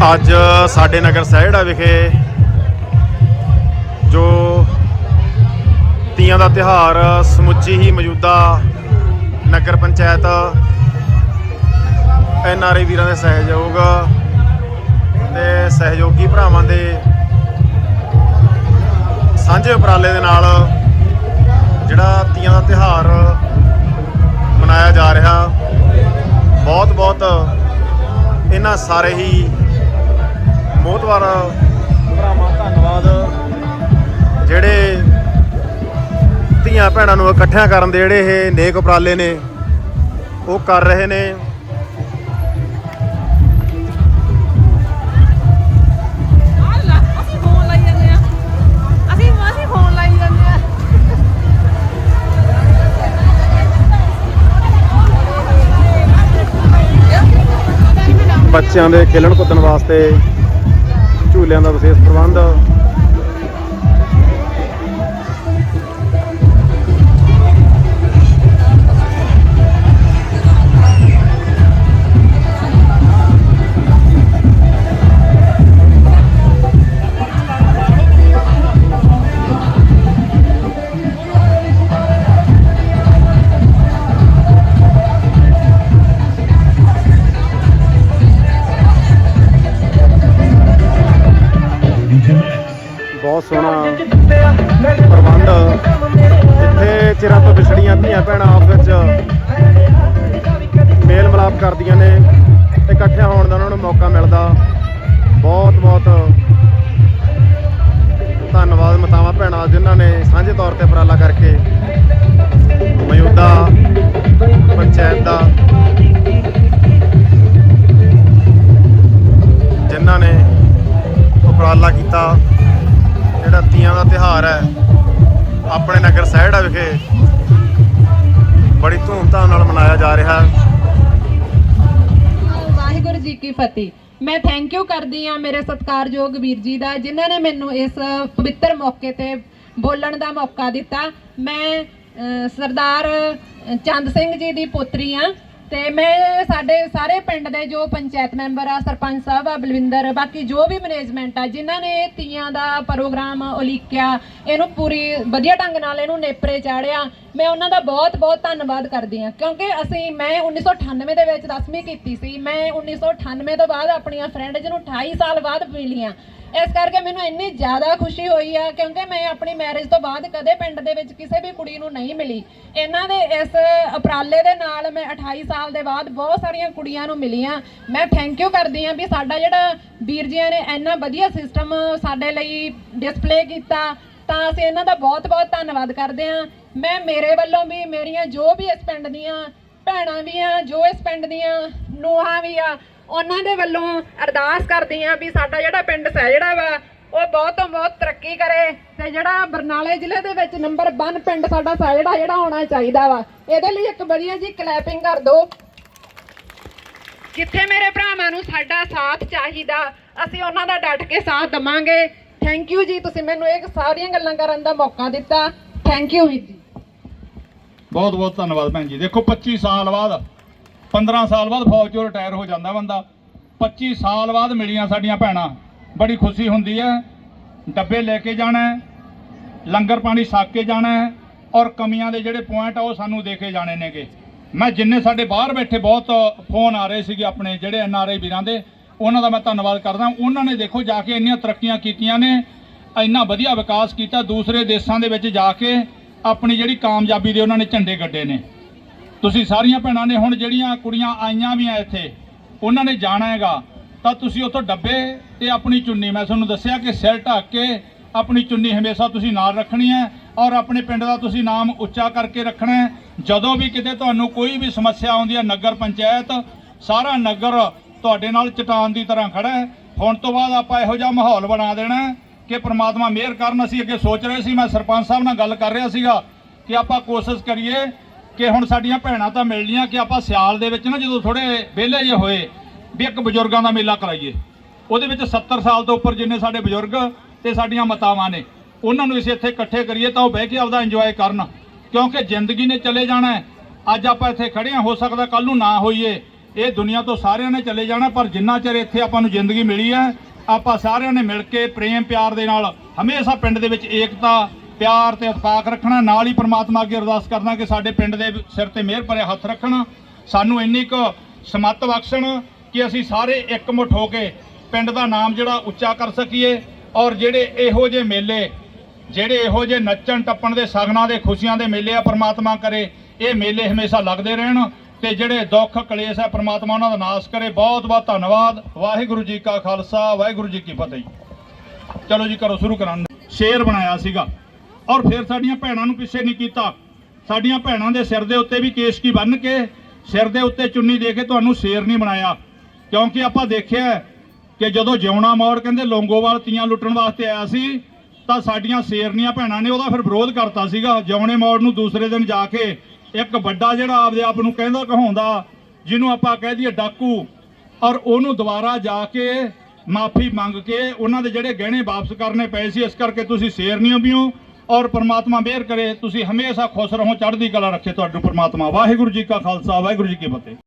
ਅੱਜ ਸਾਡੇ ਨਗਰ ਸਹਿੜਾ ਵਿਖੇ ਜੋ ਤੀਆਂ ਦਾ ਤਿਹਾਰ ਸਮੁੱਚੀ ਹੀ ਮੌਜੂਦਾ ਨਗਰ ਪੰਚਾਇਤ ਐਨ ਆਰ ਆਈ ਵੀਰਾਂ ਦੇ ਸਹਿਯੋਗ ਤੇ ਸਹਿਯੋਗੀ ਭਰਾਵਾਂ ਦੇ ਸਾਂਝੇ ਉਪਰਾਲੇ ਦੇ ਨਾਲ ਜਿਹੜਾ ਤੀਆਂ ਦਾ ਤਿਹਾਰ ਮਨਾਇਆ ਜਾ ਰਿਹਾ ਬਹੁਤ ਬਹੁਤ ਇਹਨਾਂ ਸਾਰੇ ਹੀ ਮੋਹਤਵਾਰ ਭਰਾਵਾਂ ਧੰਨਵਾਦ। ਜਿਹੜੇ ਧੀਆਂ ਭੈਣਾਂ ਨੂੰ ਇਕੱਠਿਆਂ ਕਰਨ ਦੇ ਜਿਹੜੇ ਇਹ ਨੇਕ ਉਪਰਾਲੇ ਨੇ ਉਹ ਕਰ ਰਹੇ ਨੇ। ਬੱਚਿਆਂ ਦੇ ਖੇਲਣ ਕੁੱਦਣ ਵਾਸਤੇ ਝੂਲਿਆਂ ਦਾ ਵਿਸ਼ੇਸ਼ ਪ੍ਰਬੰਧ ਬਹੁਤ ਸੋਹਣਾ ਪ੍ਰਬੰਧ। ਜਿੱਥੇ ਚਿਰਾਂ ਤੋਂ ਵਿਛੜੀਆਂ ਧੀਆਂ ਭੈਣਾਂ ਆਪ ਵਿੱਚ ਮੇਲ ਮਿਲਾਪ ਕਰਦੀਆਂ ਨੇ। ਇਕੱਠਿਆਂ ਹੋਣ ਦਾ ਉਹਨਾਂ ਨੂੰ ਮੌਕਾ ਮਿਲਦਾ। ਬਹੁਤ ਬਹੁਤ ਧੰਨਵਾਦ ਮਤਾਵਾਂ, ਭੈਣਾਂ ਜਿਨ੍ਹਾਂ ਨੇ ਸਾਂਝੇ ਤੌਰ ਤੇ ਉਪਰਾਲਾ ਕਰਕੇ ਮੌਜੂਦਾ ਪੰਚਾਇਤ ਦਾ, ਜਿਨ੍ਹਾਂ ਨੇ ਉਪਰਾਲਾ ਕੀਤਾ। ਜਿਹੜਾ ਤੀਆਂ ਦਾ ਤਿਹਾਰ ਹੈ, ਆਪਣੇ ਨਗਰ ਸਹਿੜਾ ਵਿਖੇ ਬੜੀ ਧੂਮਧਾਮ ਨਾਲ ਮਨਾਇਆ ਜਾ ਰਿਹਾ ਹੈ। ਵਾਹਿਗੁਰੂ ਜੀ ਕੀ ਫਤਿਹ। ਮੈਂ ਥੈਂਕ ਯੂ ਕਰਦੀ ਆ ਮੇਰੇ ਸਤਿਕਾਰਯੋਗ ਵੀਰ ਜੀ ਦਾ, ਜਿਨ੍ਹਾਂ ਨੇ ਮੈਨੂੰ ਇਸ ਪਵਿੱਤਰ ਮੌਕੇ ਤੇ ਬੋਲਣ ਦਾ ਮੌਕਾ ਦਿੱਤਾ। ਮੈਂ ਸਰਦਾਰ ਚੰਦ ਸਿੰਘ ਜੀ ਦੀ ਪੁੱਤਰੀ ਆ ਤੇ ਮੈਂ ਸਾਡੇ ਸਾਰੇ ਪਿੰਡ ਦੇ ਜੋ ਪੰਚਾਇਤ ਮੈਂਬਰ ਆ, ਸਰਪੰਚ ਸਾਹਿਬ ਆ, ਬਲਵਿੰਦਰ, ਬਾਕੀ ਜੋ ਵੀ ਮੈਨੇਜਮੈਂਟ ਆ, ਜਿਨ੍ਹਾਂ ਨੇ ਤੀਆਂ ਦਾ ਪ੍ਰੋਗਰਾਮ ਉਲੀਕਿਆ, ਇਹਨੂੰ ਪੂਰੀ ਵਧੀਆ ਢੰਗ ਨਾਲ ਇਹਨੂੰ ਨੇਪਰੇ ਚਾੜਿਆ, ਮੈਂ ਉਹਨਾਂ ਦਾ ਬਹੁਤ ਬਹੁਤ ਧੰਨਵਾਦ ਕਰਦੀ ਹਾਂ। ਕਿਉਂਕਿ ਅਸੀਂ, ਮੈਂ 1998 ਦੇ ਵਿੱਚ 10ਵੀਂ ਕੀਤੀ ਸੀ, ਮੈਂ 1998 ਤੋਂ ਬਾਅਦ ਆਪਣੀਆਂ ਫਰੈਂਡ ਜਿਹਨੂੰ 28 ਸਾਲ ਬਾਅਦ ਮਿਲੀਆਂ। ਇਸ ਕਰਕੇ ਮੈਨੂੰ ਇੰਨੀ ਜ਼ਿਆਦਾ ਖੁਸ਼ੀ ਹੋਈ ਆ, ਕਿਉਂਕਿ ਮੈਂ ਆਪਣੀ ਮੈਰਿਜ ਤੋਂ ਬਾਅਦ ਕਦੇ ਪਿੰਡ ਦੇ ਵਿੱਚ ਕਿਸੇ ਵੀ ਕੁੜੀ ਨੂੰ ਨਹੀਂ ਮਿਲੀ। ਇਹਨਾਂ ਦੇ ਇਸ ਉਪਰਾਲੇ ਦੇ ਨਾਲ ਮੈਂ 28 ਸਾਲ ਦੇ ਬਾਅਦ ਬਹੁਤ ਸਾਰੀਆਂ ਕੁੜੀਆਂ ਨੂੰ ਮਿਲੀਆਂ। ਮੈਂ ਥੈਂਕ ਯੂ ਕਰਦੀ ਆ ਵੀ ਸਾਡਾ ਜਿਹੜਾ ਵੀਰ ਜੀਆਂ ਨੇ ਇੰਨਾ ਵਧੀਆ ਸਿਸਟਮ ਸਾਡੇ ਲਈ ਡਿਸਪਲੇ ਕੀਤਾ, ਤਾਂ ਅਸੀਂ ਇਹਨਾਂ ਦਾ ਬਹੁਤ-ਬਹੁਤ ਧੰਨਵਾਦ ਕਰਦੇ ਹਾਂ। ਮੈਂ ਮੇਰੇ ਵੱਲੋਂ ਵੀ ਮੇਰੀਆਂ ਜੋ ਵੀ ਇਸ ਪਿੰਡ ਦੀਆਂ ਭੈਣਾਂ ਵੀ ਆ, ਜੋ ਇਸ ਪਿੰਡ ਦੀਆਂ ਨੂਹਾਂ ਵੀ ਆ ਉਹਨਾਂ ਦੇ ਵੱਲੋਂ ਅਰਦਾਸ ਕਰਦੀ ਆ ਵੀ ਸਾਡਾ ਜਿਹੜਾ ਪਿੰਡ ਸੈ ਜਿਹੜਾ ਵਾ, ਉਹ ਬਹੁਤ ਤੋਂ ਬਹੁਤ ਤਰੱਕੀ ਕਰੇ ਤੇ ਜਿਹੜਾ ਬਰਨਾਲੇ ਜ਼ਿਲ੍ਹੇ ਦੇ ਵਿੱਚ ਨੰਬਰ 1 ਪਿੰਡ ਸਾਡਾ ਸੈ ਜਿਹੜਾ ਹੋਣਾ ਚਾਹੀਦਾ ਵਾ, ਇਹਦੇ ਲਈ ਇੱਕ ਵਧੀਆ ਜੀ ਕਲੈਪਿੰਗ ਕਰ ਦਿਓ। ਜਿੱਥੇ ਮੇਰੇ ਭਰਾਵਾਂ ਨੂੰ ਸਾਡਾ ਸਾਥ ਚਾਹੀਦਾ, ਅਸੀਂ ਉਹਨਾਂ ਦਾ ਡਟ ਕੇ ਸਾਥ ਦਵਾਂਗੇ। ਥੈਂਕ ਯੂ ਜੀ, ਤੁਸੀਂ ਮੈਨੂੰ ਇਹ ਸਾਰੀਆਂ ਗੱਲਾਂ ਕਰਨ ਦਾ ਮੌਕਾ ਦਿੱਤਾ। ਥੈਂਕ ਯੂ ਜੀ। ਬਹੁਤ ਬਹੁਤ ਧੰਨਵਾਦ ਭੈਣ ਜੀ। ਦੇਖੋ 25 ਸਾਲ ਬਾਅਦ 15 ਸਾਲ ਬਾਅਦ ਫੌਜ ਚੋਂ ਰਿਟਾਇਰ ਹੋ ਜਾਂਦਾ ਬੰਦਾ। 25 ਸਾਲ ਬਾਅਦ ਮਿਲੀਆਂ ਸਾਡੀਆਂ ਭੈਣਾਂ। ਬੜੀ ਖੁਸ਼ੀ ਹੁੰਦੀ ਹੈ। ਡੱਬੇ ਲੈ ਕੇ ਜਾਣਾ ਲੰਗਰ ਪਾਣੀ ਛਕ ਕੇ ਜਾਣਾ ਔਰ ਕਮੀਆਂ ਦੇ ਜਿਹੜੇ ਪੁਆਇੰਟ ਆ ਉਹ ਸਾਨੂੰ ਦੇ ਕੇ ਜਾਣੇ ਨੇਗੇ। ਮੈਂ ਜਿੰਨੇ ਸਾਡੇ ਬਾਹਰ ਬੈਠੇ ਬਹੁਤ ਫੋਨ ਆ ਰਹੇ ਸੀਗੇ ਆਪਣੇ ਜਿਹੜੇ ਐਨ ਆਰ ਆਈ ਵੀਰਾਂ ਦੇ, ਉਹਨਾਂ ਦਾ ਮੈਂ ਧੰਨਵਾਦ ਕਰਦਾ। ਉਹਨਾਂ ਨੇ ਦੇਖੋ ਜਾ ਕੇ ਇੰਨੀਆਂ ਤਰੱਕੀਆਂ ਕੀਤੀਆਂ ਨੇ, ਇੰਨਾ ਵਧੀਆ ਵਿਕਾਸ ਕੀਤਾ। ਦੂਸਰੇ ਦੇਸ਼ਾਂ ਦੇ ਵਿੱਚ ਜਾ ਕੇ ਆਪਣੀ ਜਿਹੜੀ ਕਾਮਯਾਬੀ ਦੇ ਉਹਨਾਂ ਨੇ ਝੰਡੇ ਗੱਡੇ ਨੇ। ਤੁਸੀਂ ਸਾਰੀਆਂ ਭੈਣਾਂ ਨੇ ਹੁਣ ਜਿਹੜੀਆਂ ਕੁੜੀਆਂ ਆਈਆਂ ਵੀ ਆ ਇੱਥੇ, ਉਹਨਾਂ ਨੇ ਜਾਣਾ ਹੈਗਾ, ਤਾਂ ਤੁਸੀਂ ਉੱਥੋਂ ਡੱਬੇ ਤੇ ਆਪਣੀ ਚੁੰਨੀ, ਮੈਂ ਤੁਹਾਨੂੰ ਦੱਸਿਆ ਕਿ ਸਿਰ ਢੱਕ ਕੇ ਆਪਣੀ ਚੁੰਨੀ ਹਮੇਸ਼ਾ ਤੁਸੀਂ ਨਾਲ ਰੱਖਣੀ ਹੈ ਔਰ ਆਪਣੇ ਪਿੰਡ ਦਾ ਤੁਸੀਂ ਨਾਮ ਉੱਚਾ ਕਰਕੇ ਰੱਖਣਾ ਹੈ। ਜਦੋਂ ਵੀ ਕਿਤੇ ਤੁਹਾਨੂੰ ਕੋਈ ਵੀ ਸਮੱਸਿਆ ਆਉਂਦੀ ਹੈ, ਨਗਰ ਪੰਚਾਇਤ, ਸਾਰਾ ਨਗਰ ਤੁਹਾਡੇ ਨਾਲ ਚਟਾਨ ਦੀ ਤਰ੍ਹਾਂ ਖੜਾ ਹੈ। ਹੁਣ ਤੋਂ ਬਾਅਦ ਆਪਾਂ ਇਹੋ ਜਿਹਾ ਮਾਹੌਲ ਬਣਾ ਦੇਣਾ ਕਿ ਪ੍ਰਮਾਤਮਾ ਮਿਹਰ ਕਰਨ, ਅਸੀਂ ਅੱਗੇ ਸੋਚ ਰਹੇ ਸੀ, ਮੈਂ ਸਰਪੰਚ ਸਾਹਿਬ ਨਾਲ ਗੱਲ ਕਰ ਰਿਹਾ ਸੀਗਾ ਕਿ ਆਪਾਂ ਕੋਸ਼ਿਸ਼ ਕਰੀਏ ਕਿ ਹੁਣ ਸਾਡੀਆਂ ਭੈਣਾਂ ਤਾਂ ਮਿਲਣੀਆਂ ਕਿ ਆਪਾਂ ਸਿਆਲ ਦੇ ਵਿੱਚ ਨਾ ਜਦੋਂ ਥੋੜੇ ਵਿਹਲੇ ਜੇ ਹੋਏ, ਵੀ ਇੱਕ ਬਜ਼ੁਰਗਾਂ ਦਾ ਮੇਲਾ ਕਰਾਈਏ। ਉਹਦੇ ਵਿੱਚ 70 ਸਾਲ ਤੋਂ ਉੱਪਰ ਜਿੰਨੇ ਸਾਡੇ ਬਜ਼ੁਰਗ ਤੇ ਸਾਡੀਆਂ ਮਾਤਾਵਾਂ ਨੇ, ਉਹਨਾਂ ਨੂੰ ਅਸੀਂ ਇੱਥੇ ਇਕੱਠੇ ਕਰੀਏ ਤਾਂ ਉਹ ਬਹਿ ਕੇ ਆਪਦਾ ਇੰਜੋਏ ਕਰਨ। ਕਿਉਂਕਿ ਜ਼ਿੰਦਗੀ ਨੇ ਚਲੇ ਜਾਣਾ ਹੈ। ਅੱਜ ਆਪਾਂ ਇੱਥੇ ਖੜੇ ਹਾਂ, ਹੋ ਸਕਦਾ ਕੱਲ ਨੂੰ ਨਾ ਹੋਈਏ। ਇਹ ਦੁਨੀਆ ਤੋਂ ਸਾਰਿਆਂ ਨੇ ਚਲੇ ਜਾਣਾ, ਪਰ ਜਿੰਨਾ ਚਿਰ ਇੱਥੇ ਆਪਾਂ ਨੂੰ ਜ਼ਿੰਦਗੀ ਮਿਲੀ ਹੈ, ਆਪਾਂ ਸਾਰਿਆਂ ਨੇ ਮਿਲ ਕੇ ਪ੍ਰੇਮ ਪਿਆਰ ਦੇ ਨਾਲ ਹਮੇਸ਼ਾ ਪਿੰਡ ਦੇ ਵਿੱਚ ਏਕਤਾ ਪਿਆਰ ਤੇ ਇਤਫਾਕ ਰੱਖਣਾ, ਨਾਲ ਹੀ ਪ੍ਰਮਾਤਮਾ ਅੱਗੇ ਅਰਦਾਸ ਕਰਨਾ ਕਿ ਸਾਡੇ ਪਿੰਡ ਦੇ ਸਿਰ ਤੇ ਮਿਹਰ ਭਰੇ ਹੱਥ ਰੱਖਣ। ਸਾਨੂੰ ਇੰਨੀ ਕੁ ਸਮੱਤ ਬਖਸ਼ਣ ਕਿ ਅਸੀਂ ਸਾਰੇ ਇਕਮੁੱਠ ਹੋ ਕੇ ਪਿੰਡ ਦਾ ਨਾਮ ਜਿਹੜਾ ਉੱਚਾ ਕਰ ਸਕੀਏ ਔਰ ਜਿਹੜੇ ਇਹੋ ਜਿਹੇ ਮੇਲੇ, ਜਿਹੜੇ ਇਹੋ ਜਿਹੇ ਨੱਚਣ ਟੱਪਣ ਦੇ ਸਗਨਾਂ ਦੇ ਖੁਸ਼ੀਆਂ ਦੇ ਮੇਲੇ ਆ ਪ੍ਰਮਾਤਮਾ ਕਰੇ, ਇਹ ਮੇਲੇ ਹਮੇਸ਼ਾ ਲੱਗਦੇ ਰਹਿਣ ਤੇ ਜਿਹੜੇ ਦੁੱਖ ਕਲੇਸ਼ ਹੈ ਪ੍ਰਮਾਤਮਾ ਉਹਨਾਂ ਦਾ ਨਾਸ਼ ਕਰੇ। ਬਹੁਤ ਬਹੁਤ ਧੰਨਵਾਦ। ਵਾਹਿਗੁਰੂ ਜੀ ਕਾ ਖਾਲਸਾ, ਵਾਹਿਗੁਰੂ ਜੀ ਕੀ ਫਤਿਹ। ਚਲੋ ਜੀ ਕਰੋ ਸ਼ੁਰੂ ਕਰਾਂ ਸ਼ੇਰ ਬਣਾਇਆ ਸੀਗਾ। ਔਰ ਫਿਰ ਸਾਡੀਆਂ ਭੈਣਾਂ ਨੂੰ ਪਿੱਛੇ ਨਹੀਂ ਕੀਤਾ। ਸਾਡੀਆਂ ਭੈਣਾਂ ਦੇ ਸਿਰ ਦੇ ਉੱਤੇ ਵੀ ਕੇਸ਼ਕੀ ਬੰਨ੍ਹ ਕੇ ਸਿਰ ਦੇ ਉੱਤੇ ਚੁੰਨੀ ਦੇ ਕੇ ਤੁਹਾਨੂੰ ਸ਼ੇਰ ਨਹੀਂ ਬਣਾਇਆ। ਕਿਉਂਕਿ ਆਪਾਂ ਦੇਖਿਆ ਕਿ ਜਦੋਂ ਜਿਉਣਾ ਮੌੜ ਕਹਿੰਦੇ ਲੋਂਗੋਵਾਲ ਤੀਆਂ ਲੁੱਟਣ ਵਾਸਤੇ ਆਇਆ ਸੀ, ਤਾਂ ਸਾਡੀਆਂ ਸ਼ੇਰਨੀਆਂ ਭੈਣਾਂ ਨੇ ਉਹਦਾ ਫਿਰ ਵਿਰੋਧ ਕਰਤਾ ਸੀਗਾ। ਜਿਉਣੇ ਮੌੜ ਨੂੰ ਦੂਸਰੇ ਦਿਨ ਜਾ ਕੇ ਇੱਕ ਵੱਡਾ ਜਿਹੜਾ ਆਪਦੇ ਆਪ ਨੂੰ ਕਹਿੰਦਾ ਕਹਾਉਂਦਾ, ਜਿਹਨੂੰ ਆਪਾਂ ਕਹਿ ਦਈਏ ਡਾਕੂ, ਔਰ ਉਹਨੂੰ ਦੁਬਾਰਾ ਜਾ ਕੇ ਮਾਫੀ ਮੰਗ ਕੇ ਉਹਨਾਂ ਦੇ ਜਿਹੜੇ ਗਹਿਣੇ ਵਾਪਸ ਕਰਨੇ ਪਏ ਸੀ, ਇਸ ਕਰਕੇ ਤੁਸੀਂ ਸ਼ੇਰਨੀਆਂ ਵੀ ਹੋ ਔਰ ਪਰਮਾਤਮਾ ਮਿਹਰ ਕਰੇ, ਤੁਸੀਂ ਹਮੇਸ਼ਾ ਖੁਸ਼ ਰਹੋ, ਚੜ੍ਹਦੀ ਕਲਾ ਰੱਖੇ ਤੁਹਾਨੂੰ ਪਰਮਾਤਮਾ। ਵਾਹਿਗੁਰੂ ਜੀ ਕਾ ਖਾਲਸਾ, ਵਾਹਿਗੁਰੂ ਜੀ ਕੀ ਫਤਿਹ।